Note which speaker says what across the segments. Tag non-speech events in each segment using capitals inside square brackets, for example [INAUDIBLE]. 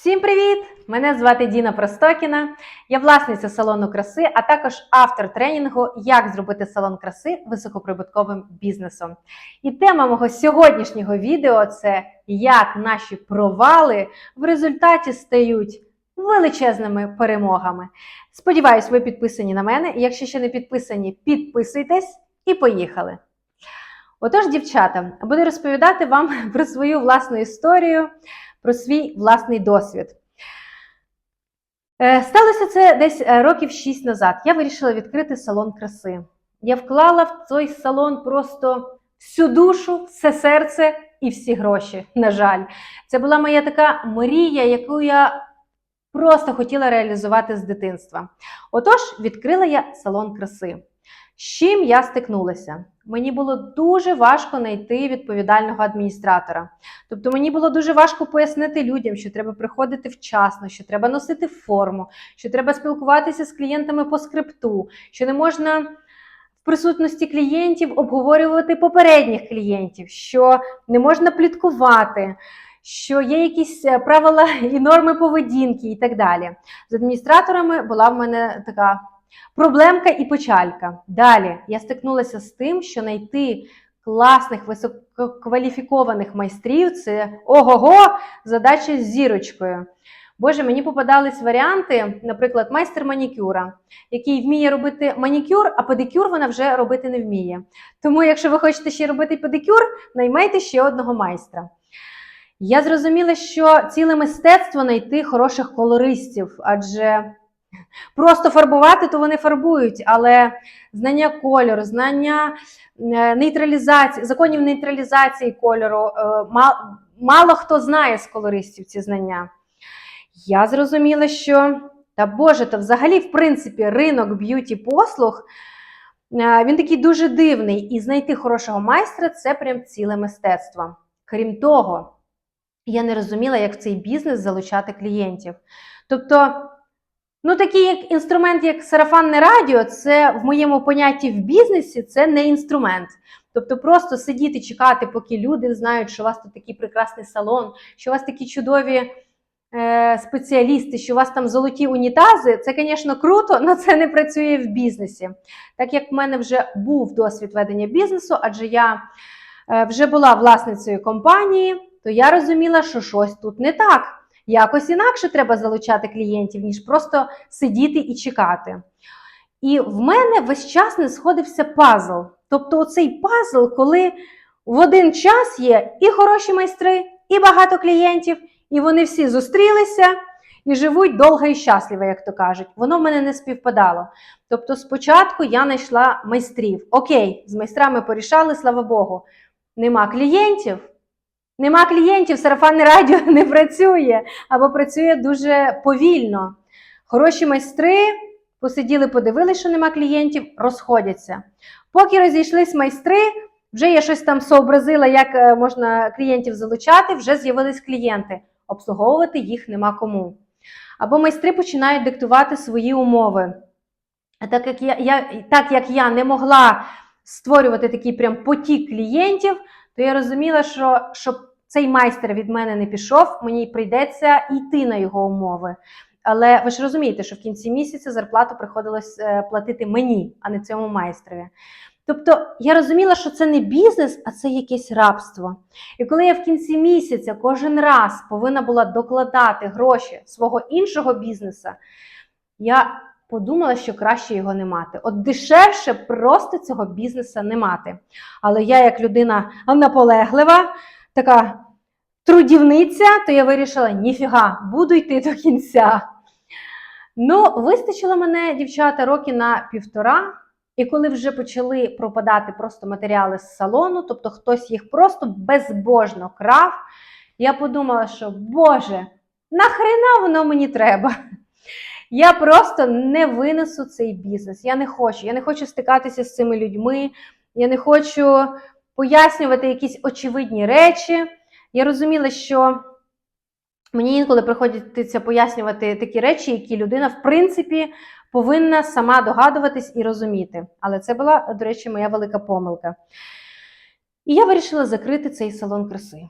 Speaker 1: Всім привіт! Мене звати Діна Простокіна. Я власниця салону краси, а також автор тренінгу Як зробити салон краси високоприбутковим бізнесом. І тема мого сьогоднішнього відео це як наші провали в результаті стають величезними перемогами. Сподіваюсь, ви підписані на мене. Якщо ще не підписані, підписуйтесь і поїхали. Отож, дівчата, буду розповідати вам [LAUGHS] про свою власну історію про свій власний досвід. Е, Сталося це десь е, років 6 назад. Я вирішила відкрити салон краси. Я вклала в той салон просто всю душу, все серце і всі гроші. На жаль, це була моя така мрія, яку я просто хотіла реалізувати з дитинства. Отож, відкрила я салон краси. З чим я стикнулася? Мені було дуже важко знайти відповідального адміністратора. Тобто мені було дуже важко пояснити людям, що треба приходити вчасно, що треба носити форму, що треба спілкуватися з клієнтами по скрипту, що не можна в присутності клієнтів обговорювати попередніх клієнтів, що не можна пліткувати. Що є якісь е, правила і норми поведінки, і так далі. З адміністраторами була в мене така проблемка і печалька. Далі я стикнулася з тим, що знайти класних, висококваліфікованих майстрів це ого-го, задача з зірочкою. Боже, мені попадались варіанти, наприклад, майстер манікюра, який вміє робити манікюр, а педикюр вона вже робити не вміє. Тому, якщо ви хочете ще робити педикюр, наймайте ще одного майстра. Я зрозуміла, що ціле мистецтво знайти хороших колористів, адже Просто фарбувати, то вони фарбують, але знання кольору, знання е, нейтралізації, законів нейтралізації кольору, е, мало хто знає з колористів ці знання. Я зрозуміла, що та Боже, то взагалі, в принципі, ринок б'юті послуг. е, Він такий дуже дивний, і знайти хорошого майстра це прям ціле мистецтво. Крім того, я не розуміла, як в цей бізнес залучати клієнтів. Тобто, Ну, такий як інструмент, як сарафанне радіо, це в моєму понятті в бізнесі це не інструмент. Тобто, просто сидіти, чекати, поки люди знають, що у вас тут такий прекрасний салон, що у вас такі чудові е, спеціалісти, що у вас там золоті унітази. Це, звісно, круто, але це не працює в бізнесі. Так як в мене вже був досвід ведення бізнесу, адже я е, вже була власницею компанії, то я розуміла, що щось тут не так. Якось інакше треба залучати клієнтів, ніж просто сидіти і чекати. І в мене весь час не сходився пазл. Тобто, оцей пазл, коли в один час є і хороші майстри, і багато клієнтів, і вони всі зустрілися і живуть довго і щасливо, як то кажуть. Воно в мене не співпадало. Тобто, спочатку я знайшла майстрів. Окей, з майстрами порішали, слава Богу. Нема клієнтів. Нема клієнтів, сарафанне радіо [LAUGHS] не працює або працює дуже повільно. Хороші майстри посиділи, подивилися, що нема клієнтів, розходяться. Поки розійшлись майстри, вже я щось там сообразила, як е, можна клієнтів залучати, вже з'явились клієнти. Обслуговувати їх нема кому. Або майстри починають диктувати свої умови. А так як я, я, так як я не могла створювати такий прям потік клієнтів, то я розуміла, що щоб цей майстер від мене не пішов, мені прийдеться йти на його умови. Але ви ж розумієте, що в кінці місяця зарплату приходилось е, платити мені, а не цьому майстрові. Тобто я розуміла, що це не бізнес, а це якесь рабство. І коли я в кінці місяця кожен раз повинна була докладати гроші свого іншого бізнеса, я подумала, що краще його не мати. От дешевше просто цього бізнеса не мати. Але я, як людина наполеглива, така трудівниця, то я вирішила, ніфіга, буду йти до кінця. Ну, вистачило мене, дівчата, роки на півтора. І коли вже почали пропадати просто матеріали з салону, тобто хтось їх просто безбожно крав, я подумала, що Боже, нахрена воно мені треба? Я просто не винесу цей бізнес. Я не хочу. Я не хочу стикатися з цими людьми, я не хочу пояснювати якісь очевидні речі. Я розуміла, що мені інколи приходиться пояснювати такі речі, які людина, в принципі, повинна сама догадуватись і розуміти. Але це була, до речі, моя велика помилка. І я вирішила закрити цей салон краси.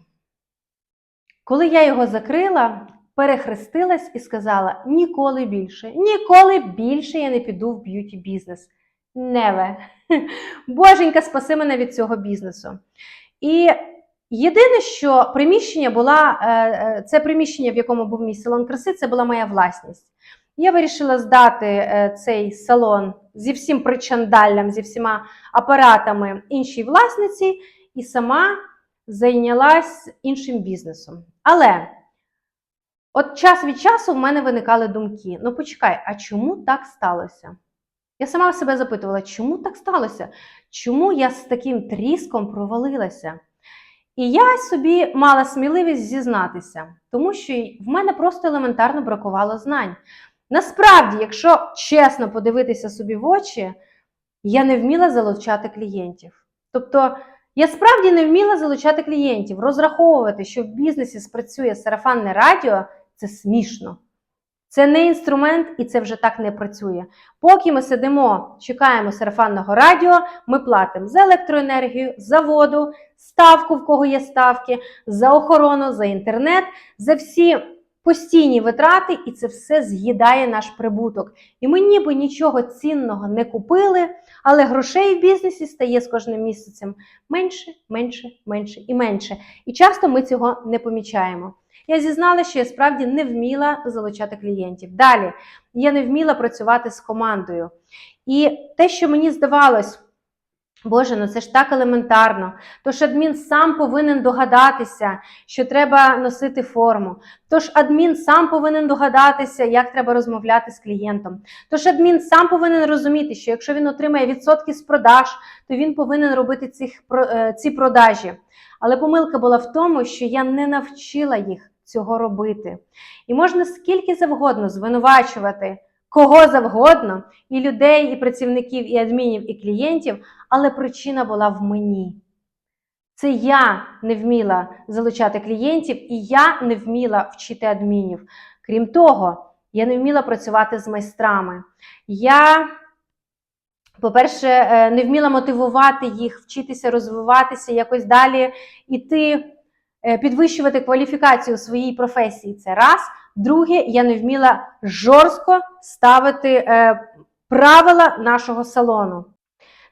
Speaker 1: Коли я його закрила, перехрестилась і сказала: ніколи більше, ніколи більше я не піду в б'юті бізнес. Неве. [LAUGHS] Боженька, спаси мене від цього бізнесу. І єдине, що приміщення була, е, е, це приміщення, в якому був мій салон краси, це була моя власність. Я вирішила здати е, цей салон зі всім причандаллям, зі всіма апаратами іншій власниці, і сама зайнялась іншим бізнесом. Але от час від часу в мене виникали думки: ну почекай, а чому так сталося? Я сама себе запитувала, чому так сталося? Чому я з таким тріском провалилася? І я собі мала сміливість зізнатися, тому що в мене просто елементарно бракувало знань. Насправді, якщо чесно подивитися собі в очі, я не вміла залучати клієнтів. Тобто, я справді не вміла залучати клієнтів, розраховувати, що в бізнесі спрацює сарафанне радіо, це смішно. Це не інструмент і це вже так не працює. Поки ми сидимо, чекаємо сарафанного радіо, ми платимо за електроенергію, за воду, ставку, в кого є ставки, за охорону, за інтернет, за всі постійні витрати, і це все з'їдає наш прибуток. І ми ніби нічого цінного не купили, але грошей в бізнесі стає з кожним місяцем менше, менше, менше і менше. І часто ми цього не помічаємо. Я зізнала, що я справді не вміла залучати клієнтів. Далі я не вміла працювати з командою. І те, що мені здавалось, Боже, ну це ж так елементарно. Тож адмін сам повинен догадатися, що треба носити форму. Тож адмін сам повинен догадатися, як треба розмовляти з клієнтом. Тож адмін сам повинен розуміти, що якщо він отримає відсотки з продаж, то він повинен робити цих, е, ці продажі. Але помилка була в тому, що я не навчила їх цього робити. І можна скільки завгодно звинувачувати кого завгодно, і людей, і працівників, і адмінів, і клієнтів, але причина була в мені. Це я не вміла залучати клієнтів, і я не вміла вчити адмінів. Крім того, я не вміла працювати з майстрами. Я, по-перше, е, не вміла мотивувати їх, вчитися, розвиватися, якось далі іти, е, підвищувати кваліфікацію у своїй професії. Це раз. Друге, я не вміла жорстко ставити е, правила нашого салону.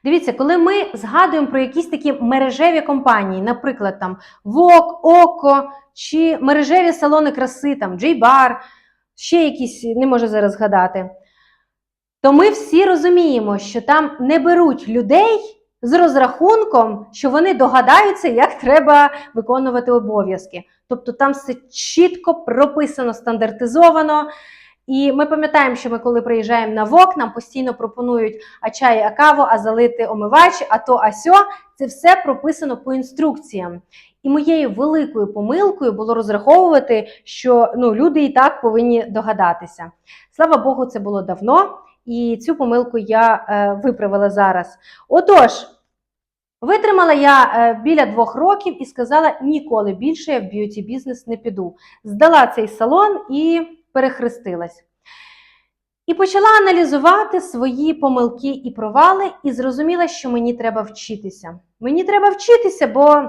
Speaker 1: Дивіться, коли ми згадуємо про якісь такі мережеві компанії, наприклад, там Вок, Око чи мережеві салони краси, там J-Bar, ще якісь, не можу зараз згадати, то ми всі розуміємо, що там не беруть людей з розрахунком, що вони догадаються, як треба виконувати обов'язки. Тобто там все чітко прописано, стандартизовано. І ми пам'ятаємо, що ми, коли приїжджаємо на ВОК, нам постійно пропонують а чай, а каву, а залити омивач, а то, а сьо. Це все прописано по інструкціям. І моєю великою помилкою було розраховувати, що ну, люди і так повинні догадатися. Слава Богу, це було давно, і цю помилку я е, виправила зараз. Отож. Витримала я е, біля двох років і сказала, ніколи більше я в б'юті бізнес не піду. Здала цей салон і перехрестилась. І почала аналізувати свої помилки і провали, і зрозуміла, що мені треба вчитися. Мені треба вчитися, бо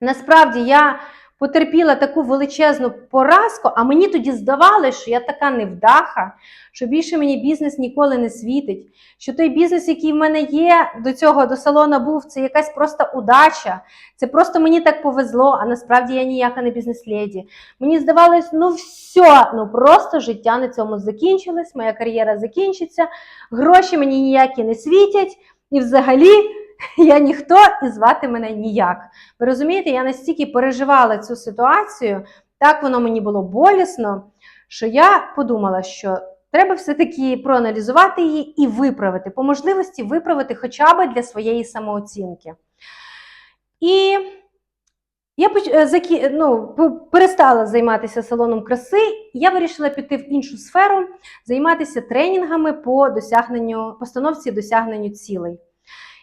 Speaker 1: насправді я потерпіла таку величезну поразку, а мені тоді здавалося, що я така невдаха, що більше мені бізнес ніколи не світить. Що той бізнес, який в мене є, до цього до салона був, це якась просто удача. Це просто мені так повезло, а насправді я ніяка не бізнес-леді. Мені здавалось, ну все, ну просто життя на цьому закінчилось, моя кар'єра закінчиться, гроші мені ніякі не світять, і взагалі. [LAUGHS] Я ніхто і звати мене ніяк. Ви розумієте, я настільки переживала цю ситуацію, так воно мені було болісно, що я подумала, що треба все-таки проаналізувати її і виправити, по можливості виправити хоча б для своєї самооцінки. І я ну, перестала займатися салоном краси, я вирішила піти в іншу сферу, займатися тренінгами по досягненню, постановці досягненню цілей.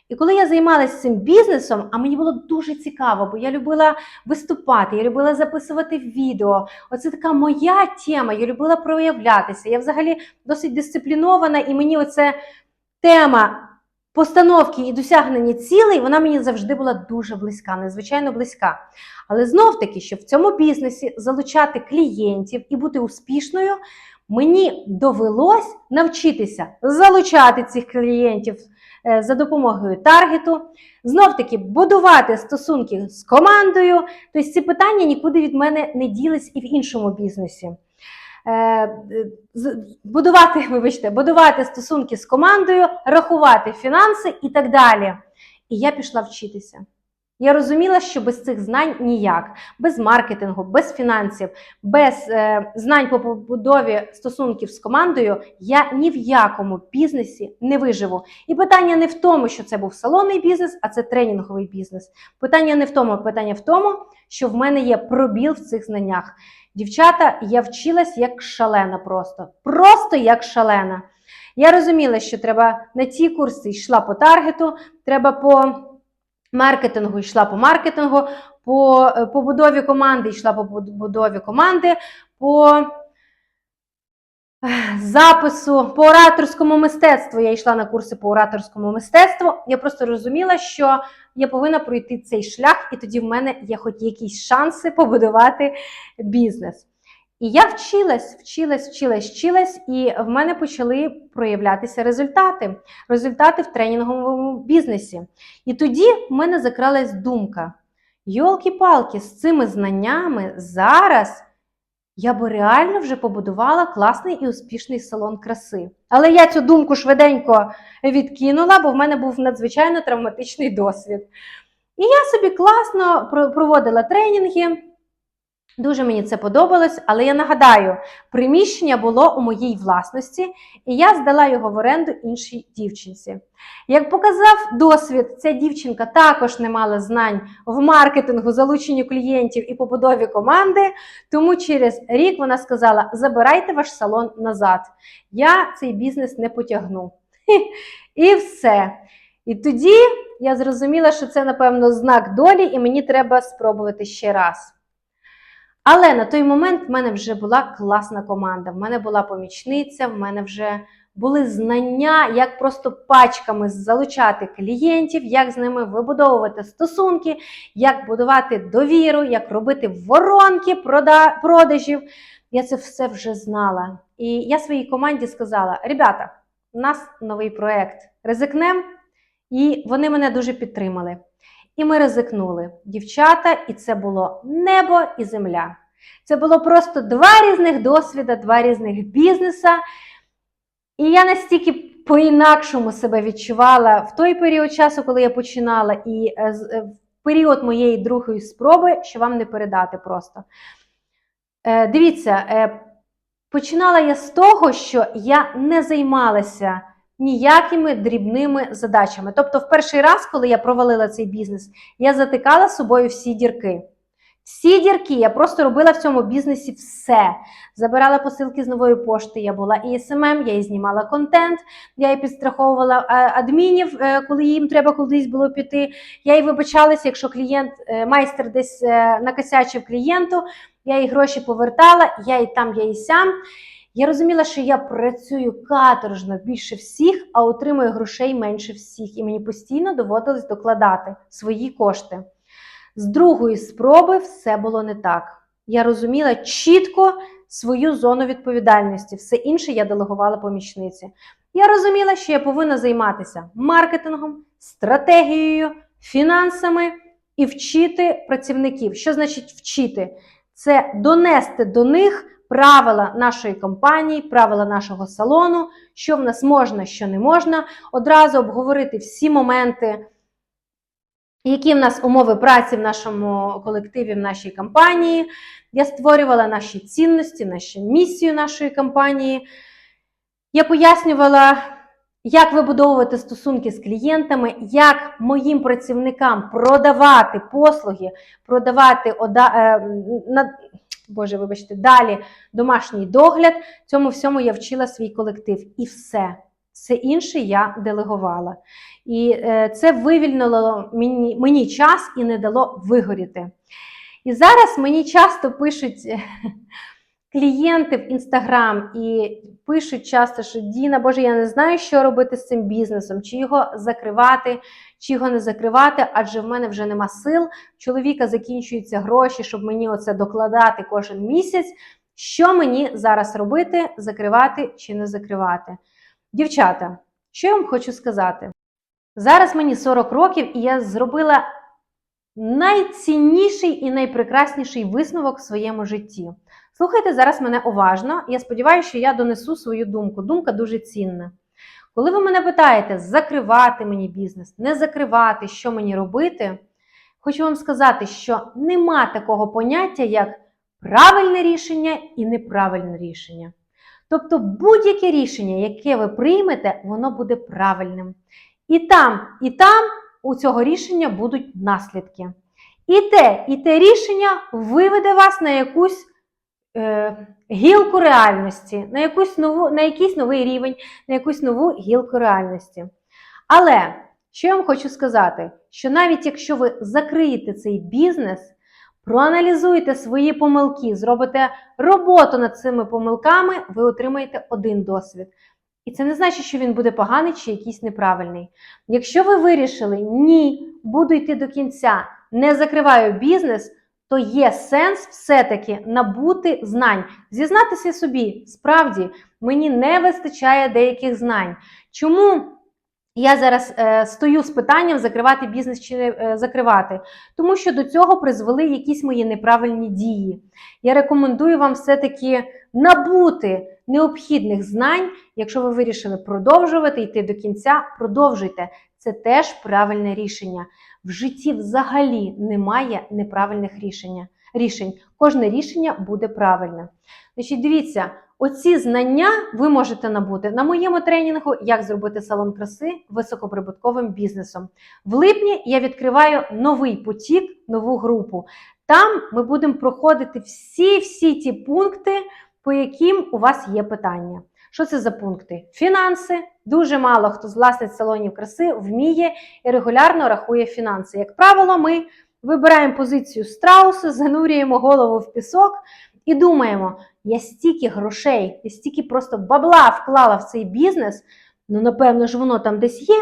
Speaker 1: І коли я займалася цим бізнесом, а мені було дуже цікаво, бо я любила виступати, я любила записувати відео. Оце така моя тема, я любила проявлятися. Я взагалі досить дисциплінована, і мені оце тема постановки і досягнення цілей, вона мені завжди була дуже близька, незвичайно близька. Але знов таки, щоб в цьому бізнесі залучати клієнтів і бути успішною, мені довелось навчитися залучати цих клієнтів за допомогою таргету, знов таки будувати стосунки з командою. Тобто ці питання нікуди від мене не ділись і в іншому бізнесі. Е, Будувати, [LAUGHS] вибачте, будувати стосунки з командою, рахувати фінанси і так далі. І я пішла вчитися. Я розуміла, що без цих знань ніяк, без маркетингу, без фінансів, без е, знань по побудові стосунків з командою я ні в якому бізнесі не виживу. І питання не в тому, що це був салонний бізнес, а це тренінговий бізнес. Питання не в тому, питання в тому, що в мене є пробіл в цих знаннях. Дівчата, я вчилась як шалена просто. Просто як шалена. Я розуміла, що треба на ці курси йшла по таргету, треба по маркетингу йшла по маркетингу, по е, побудові команди йшла по побудові команди, по запису, по ораторському мистецтву. Я йшла на курси по ораторському мистецтву. Я просто розуміла, що я повинна пройти цей шлях, і тоді в мене є хоч якісь шанси побудувати бізнес. І я вчилась, вчилась, вчилась, вчилась, і в мене почали проявлятися результати. Результати в тренінговому бізнесі. І тоді в мене закралась думка: йолки-палки, з цими знаннями зараз я би реально вже побудувала класний і успішний салон краси. Але я цю думку швиденько відкинула, бо в мене був надзвичайно травматичний досвід. І я собі класно проводила тренінги. Дуже мені це подобалось, але я нагадаю, приміщення було у моїй власності, і я здала його в оренду іншій дівчинці. Як показав досвід, ця дівчинка також не мала знань в маркетингу, залученню клієнтів і побудові команди. Тому через рік вона сказала: забирайте ваш салон назад. Я цей бізнес не потягну. [LAUGHS] І все. І тоді я зрозуміла, що це, напевно, знак долі, і мені треба спробувати ще раз. Але на той момент в мене вже була класна команда. В мене була помічниця, в мене вже були знання, як просто пачками залучати клієнтів, як з ними вибудовувати стосунки, як будувати довіру, як робити воронки продажів. Я це все вже знала. І я своїй команді сказала: ребята, у нас новий проект. Ризикнем. І вони мене дуже підтримали. І ми ризикнули, дівчата, і це було небо і земля. Це було просто два різних досвіда, два різних бізнеса. І я настільки по-інакшому себе відчувала в той період часу, коли я починала, і е, е, в період моєї другої спроби, що вам не передати просто. Е, Дивіться, починала я з того, що я не займалася ніякими дрібними задачами. Тобто, в перший раз, коли я провалила цей бізнес, я затикала собою всі дірки. Всі дірки, я просто робила в цьому бізнесі все. Забирала посилки з нової пошти, я була і СММ, я і знімала контент, я і підстраховувала е, адмінів, е, коли їм треба кудись було піти. Я і вибачалася, якщо клієнт, е, майстер десь накосячив клієнту, я їй гроші повертала, я і там, я і сям. Я розуміла, що я працюю каторжно більше всіх, а отримую грошей менше всіх. І мені постійно доводилось докладати свої кошти. З другої спроби все було не так. Я розуміла чітко свою зону відповідальності. Все інше я делегувала помічниці. Я розуміла, що я повинна займатися маркетингом, стратегією, фінансами і вчити працівників. Що значить вчити? Це донести до них правила нашої компанії, правила нашого салону, що в нас можна, що не можна, одразу обговорити всі моменти, які в нас умови праці в нашому колективі, в нашій компанії. Я створювала наші цінності, нашу місію нашої компанії. Я пояснювала, як вибудовувати стосунки з клієнтами, як моїм працівникам продавати послуги, продавати ода, е, Боже, вибачте, далі домашній догляд. Цьому всьому я вчила свій колектив. І все. Все інше я делегувала. І е, це вивільнило мені, мені час і не дало вигоріти. І зараз мені часто пишуть клієнти в інстаграм і пишуть часто, що Діна, Боже, я не знаю, що робити з цим бізнесом, чи його закривати, чи його не закривати, адже в мене вже нема сил. Чоловіка закінчуються гроші, щоб мені оце докладати кожен місяць. Що мені зараз робити, закривати чи не закривати? Дівчата, що я вам хочу сказати? Зараз мені 40 років, і я зробила найцінніший і найпрекрасніший висновок в своєму житті. Слухайте зараз мене уважно. Я сподіваюся, що я донесу свою думку. Думка дуже цінна. Коли ви мене питаєте, закривати мені бізнес, не закривати, що мені робити, хочу вам сказати, що нема такого поняття, як правильне рішення і неправильне рішення. Тобто будь-яке рішення, яке ви приймете, воно буде правильним. І там, і там у цього рішення будуть наслідки. І те, і те рішення виведе вас на якусь е, гілку реальності, на, якусь нову, на якийсь новий рівень, на якусь нову гілку реальності. Але що я вам хочу сказати, що навіть якщо ви закриєте цей бізнес, проаналізуєте свої помилки, зробите роботу над цими помилками, ви отримаєте один досвід. І це не значить, що він буде поганий чи якийсь неправильний. Якщо ви вирішили, ні, буду йти до кінця, не закриваю бізнес, то є сенс все-таки набути знань, зізнатися собі, справді, мені не вистачає деяких знань. Чому я зараз е, стою з питанням закривати бізнес чи не е, закривати? Тому що до цього призвели якісь мої неправильні дії. Я рекомендую вам все-таки набути необхідних знань. Якщо ви вирішили продовжувати йти до кінця, продовжуйте. Це теж правильне рішення. В житті взагалі немає неправильних рішення. рішень. Кожне рішення буде правильне. Значить, дивіться, оці знання ви можете набути на моєму тренінгу, як зробити салон краси високоприбутковим бізнесом. В липні я відкриваю новий потік, нову групу. Там ми будемо проходити всі-всі ті пункти, по яким у вас є питання. Що це за пункти? Фінанси. Дуже мало хто з власниць салонів краси вміє і регулярно рахує фінанси. Як правило, ми вибираємо позицію страуса, занурюємо голову в пісок і думаємо: я стільки грошей, я стільки просто бабла вклала в цей бізнес, ну напевно ж воно там десь є.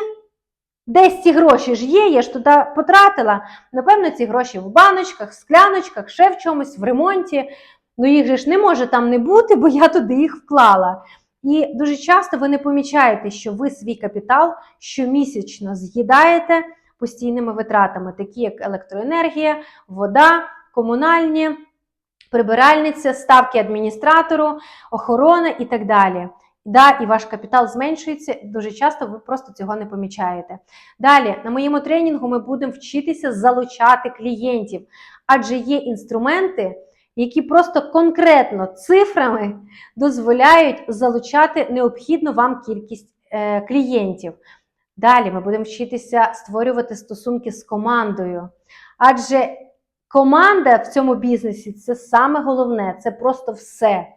Speaker 1: Десь ці гроші ж є, я ж туди потратила. Напевно, ці гроші в баночках, скляночках, ще в чомусь, в ремонті. Ну їх же ж не може там не бути, бо я туди їх вклала. І дуже часто ви не помічаєте, що ви свій капітал щомісячно з'їдаєте постійними витратами, такі як електроенергія, вода, комунальні, прибиральниця, ставки адміністратору, охорона і так далі. Да, і ваш капітал зменшується, дуже часто ви просто цього не помічаєте. Далі, на моєму тренінгу ми будемо вчитися залучати клієнтів, адже є інструменти, які просто конкретно цифрами дозволяють залучати необхідну вам кількість е, клієнтів. Далі ми будемо вчитися створювати стосунки з командою. Адже команда в цьому бізнесі це саме головне, це просто все.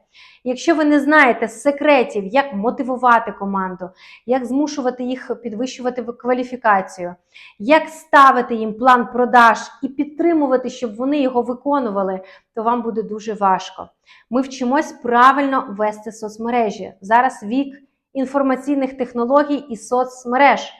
Speaker 1: Якщо ви не знаєте секретів, як мотивувати команду, як змушувати їх підвищувати кваліфікацію, як ставити їм план продаж і підтримувати, щоб вони його виконували, то вам буде дуже важко. Ми вчимось правильно вести соцмережі. Зараз вік інформаційних технологій і соцмереж.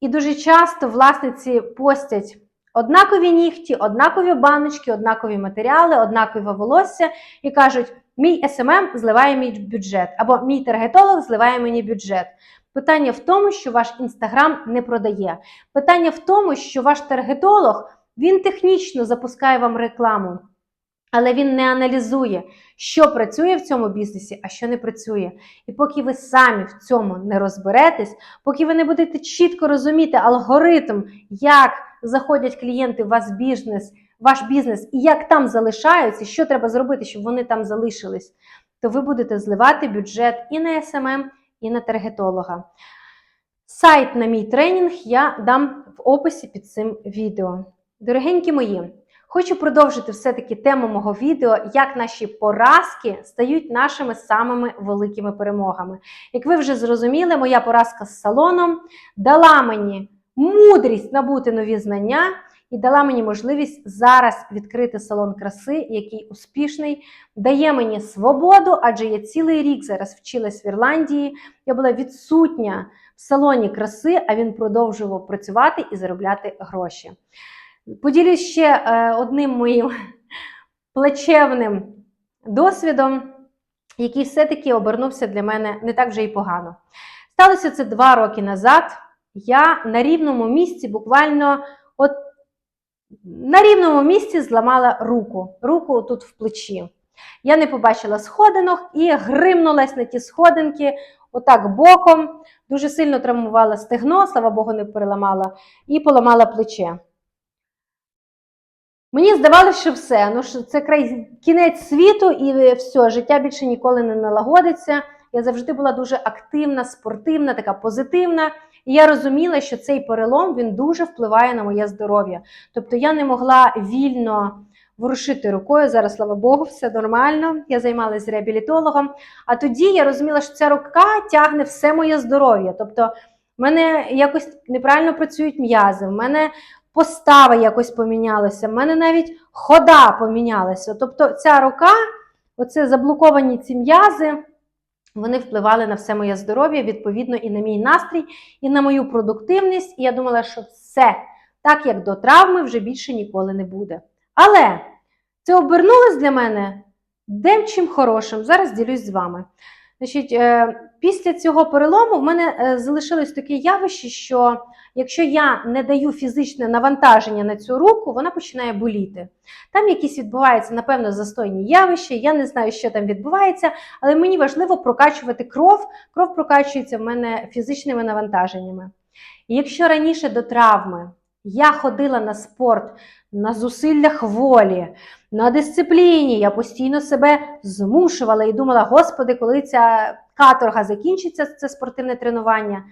Speaker 1: І дуже часто власниці постять однакові нігті, однакові баночки, однакові матеріали, однакове волосся і кажуть: мій СММ зливає мій бюджет, або мій таргетолог зливає мені бюджет. Питання в тому, що ваш інстаграм не продає. Питання в тому, що ваш таргетолог він технічно запускає вам рекламу, але він не аналізує, що працює в цьому бізнесі, а що не працює. І поки ви самі в цьому не розберетесь, поки ви не будете чітко розуміти алгоритм, як заходять клієнти в вас бізнес, ваш бізнес і як там залишаються, що треба зробити, щоб вони там залишились, то ви будете зливати бюджет і на СММ, і на таргетолога. Сайт на мій тренінг я дам в описі під цим відео. Дорогенькі мої, хочу продовжити все-таки тему мого відео, як наші поразки стають нашими самими великими перемогами. Як ви вже зрозуміли, моя поразка з салоном дала мені мудрість набути нові знання і дала мені можливість зараз відкрити салон краси, який успішний, дає мені свободу, адже я цілий рік зараз вчилась в Ірландії. Я була відсутня в салоні краси, а він продовжував працювати і заробляти гроші. Поділюсь ще е, одним моїм плачевним досвідом, який все-таки обернувся для мене не так вже й погано. Сталося це два роки назад. Я на рівному місці, буквально от на рівному місці зламала руку, руку тут в плечі. Я не побачила сходинок і гримнулась на ті сходинки отак боком. Дуже сильно травмувала стегно, слава Богу, не переламала, і поламала плече. Мені здавалося, що все. Ну, що це край кінець світу, і все, життя більше ніколи не налагодиться. Я завжди була дуже активна, спортивна, така позитивна. І я розуміла, що цей перелом він дуже впливає на моє здоров'я. Тобто я не могла вільно ворушити рукою. Зараз, слава Богу, все нормально. Я займалася реабілітологом. А тоді я розуміла, що ця рука тягне все моє здоров'я. Тобто, в мене якось неправильно працюють м'язи, в мене постава якось помінялася, в мене навіть хода помінялася. Тобто, ця рука, оце заблоковані ці м'язи. Вони впливали на все моє здоров'я, відповідно, і на мій настрій, і на мою продуктивність. І я думала, що все, так як до травми, вже більше ніколи не буде. Але це обернулось для мене демчим хорошим. Зараз ділюсь з вами. Значить, е, після цього перелому в мене е, залишилось таке явище, що якщо я не даю фізичне навантаження на цю руку, вона починає боліти. Там якісь відбуваються, напевно, застойні явища. Я не знаю, що там відбувається, але мені важливо прокачувати кров. Кров прокачується в мене фізичними навантаженнями. І якщо раніше до травми я ходила на спорт, на зусиллях волі, на дисципліні, я постійно себе змушувала і думала, Господи, коли ця каторга закінчиться, це спортивне тренування,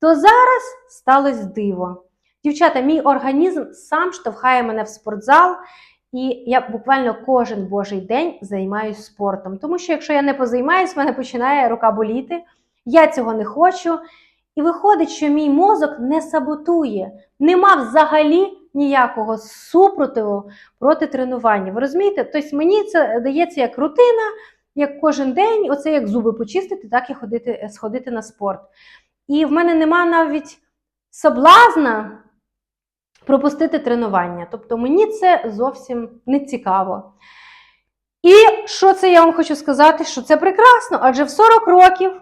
Speaker 1: то зараз сталося диво. Дівчата, мій організм сам штовхає мене в спортзал, і я буквально кожен божий день займаюся спортом. Тому що якщо я не позаймаюсь, в мене починає рука боліти. Я цього не хочу. І виходить, що мій мозок не саботує, нема взагалі ніякого супротиву проти тренування. Ви розумієте? Тобто мені це дається як рутина, як кожен день, оце як зуби почистити, так і ходити, сходити на спорт. І в мене нема навіть соблазна пропустити тренування. Тобто мені це зовсім не цікаво. І що це я вам хочу сказати? Що це прекрасно, адже в 40 років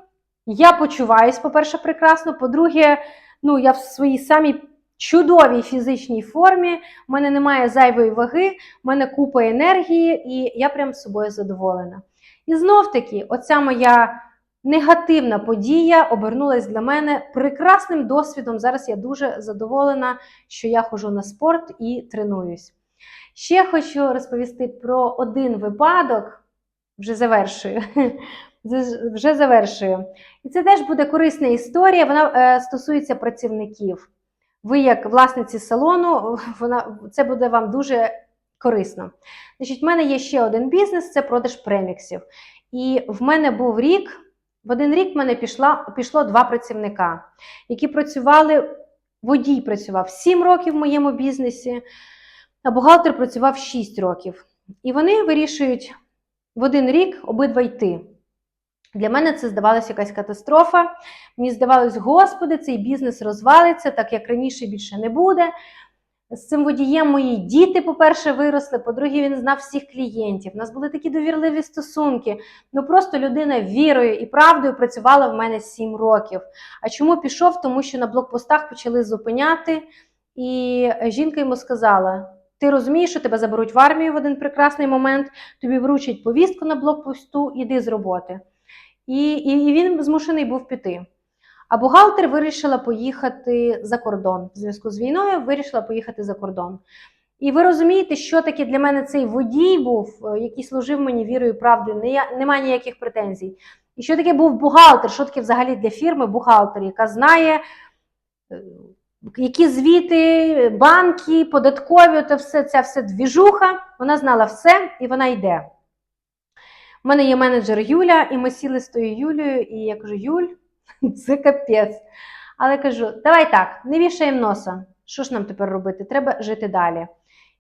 Speaker 1: я почуваюсь, по-перше, прекрасно. По-друге, ну, я в своїй самій чудовій фізичній формі, в мене немає зайвої ваги, в мене купа енергії, і я прям з собою задоволена. І знов таки, оця моя негативна подія обернулась для мене прекрасним досвідом. Зараз я дуже задоволена, що я ходжу на спорт і тренуюсь. Ще хочу розповісти про один випадок, вже завершую. [LAUGHS] Вже завершую. І це теж буде корисна історія. Вона е, стосується працівників. Ви, як власниці салону, [LAUGHS] вона, це буде вам дуже корисно. Значить, в мене є ще один бізнес це продаж преміксів. І в мене був рік, в один рік в мене пішла, пішло два працівника, які працювали, водій працював 7 років в моєму бізнесі, а бухгалтер працював 6 років. І вони вирішують в один рік обидва йти. Для мене це здавалося якась катастрофа. Мені здавалось, господи, цей бізнес розвалиться, так як раніше більше не буде. З цим водієм мої діти, по-перше, виросли, по-друге, він знав всіх клієнтів. У нас були такі довірливі стосунки. Ну просто людина вірою і правдою працювала в мене 7 років. А чому пішов? Тому що на блокпостах почали зупиняти, і жінка йому сказала: ти розумієш, що тебе заберуть в армію в один прекрасний момент, тобі вручать повістку на блокпосту, іди з роботи. І, і, і він змушений був піти. А бухгалтер вирішила поїхати за кордон. В зв'язку з війною вирішила поїхати за кордон. І ви розумієте, що таке для мене цей водій був, е, який служив мені вірою і правдою, не, немає ніяких претензій. І що таке був бухгалтер? Що таке взагалі для фірми бухгалтер, яка знає, е, які звіти, банки, податкові, то все, ця все двіжуха, вона знала все і вона йде. У мене є менеджер Юля, і ми сіли з тою Юлею, і я кажу: Юль, [LAUGHS] це капець. Але кажу, давай так, не вішаємо носа. Що ж нам тепер робити? Треба жити далі.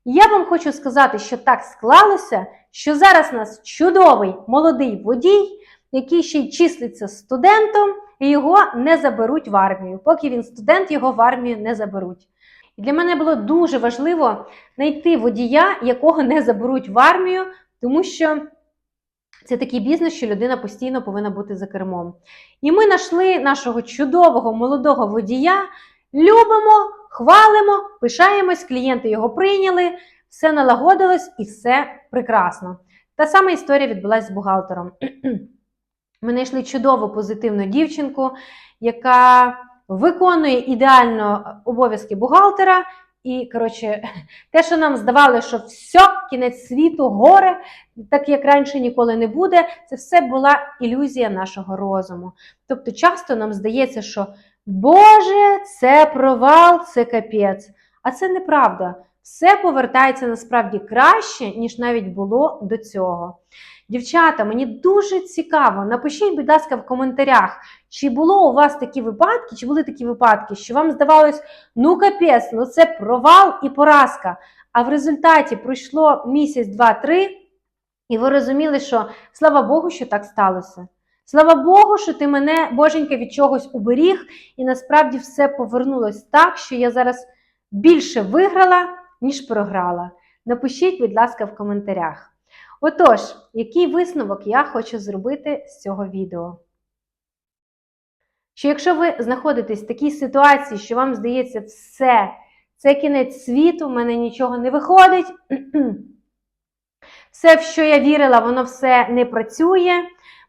Speaker 1: Я вам хочу сказати, що так склалося, що зараз у нас чудовий молодий водій, який ще й числиться студентом, і його не заберуть в армію. Поки він студент, його в армію не заберуть. І для мене було дуже важливо знайти водія, якого не заберуть в армію, тому що це такий бізнес, що людина постійно повинна бути за кермом. І ми знайшли нашого чудового молодого водія, любимо, хвалимо, пишаємось, клієнти його прийняли, все налагодилось і все прекрасно. Та сама історія відбулася з бухгалтером. [CLEARS THROAT] Ми знайшли чудову позитивну дівчинку, яка виконує ідеально обов'язки бухгалтера. І, коротше, [LAUGHS] те, що нам здавалося, що все, кінець світу, горе, так як раніше ніколи не буде, це все була ілюзія нашого розуму. Тобто, часто нам здається, що Боже, це провал, це капець. А це неправда. Все повертається насправді краще, ніж навіть було до цього. Дівчата, мені дуже цікаво. Напишіть, будь ласка, в коментарях, чи було у вас такі випадки, чи були такі випадки, що вам здавалось, ну капець, ну це провал і поразка. А в результаті пройшло місяць, два, три, і ви розуміли, що слава Богу, що так сталося. Слава Богу, що ти мене, боженька, від чогось уберіг, і насправді все повернулось так, що я зараз більше виграла, ніж програла. Напишіть, будь ласка, в коментарях. Отож, який висновок я хочу зробити з цього відео? Що якщо ви знаходитесь в такій ситуації, що вам здається, все, це кінець світу, в мене нічого не виходить, [CLEARS THROAT] все, в що я вірила, воно все не працює.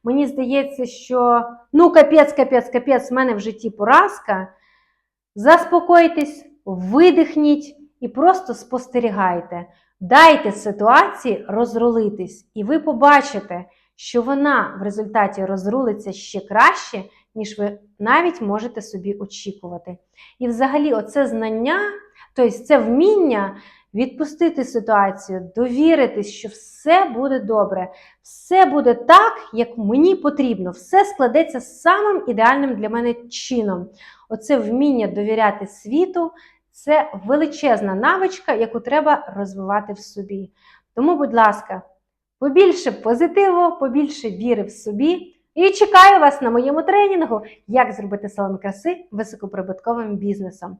Speaker 1: Мені здається, що ну капець, капець, капець, в мене в житті поразка. Заспокойтесь, видихніть і просто спостерігайте. Дайте ситуації розрулитись, і ви побачите, що вона в результаті розрулиться ще краще, ніж ви навіть можете собі очікувати. І взагалі, оце знання, тобто це вміння відпустити ситуацію, довіритись, що все буде добре, все буде так, як мені потрібно, все складеться самим ідеальним для мене чином. Оце вміння довіряти світу. Це величезна навичка, яку треба розвивати в собі. Тому, будь ласка, побільше позитиву, побільше віри в собі. І чекаю вас на моєму тренінгу, як зробити салон краси високоприбутковим бізнесом.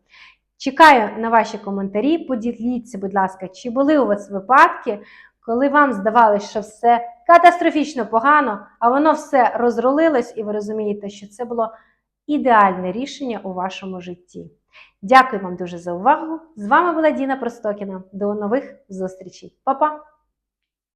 Speaker 1: Чекаю на ваші коментарі. Поділіться, будь ласка, чи були у вас випадки, коли вам здавалось, що все катастрофічно погано, а воно все розрулилось, і ви розумієте, що це було ідеальне рішення у вашому житті. Дякую вам дуже за увагу. З вами була Діна Простокіна. До нових зустрічей. Па-па!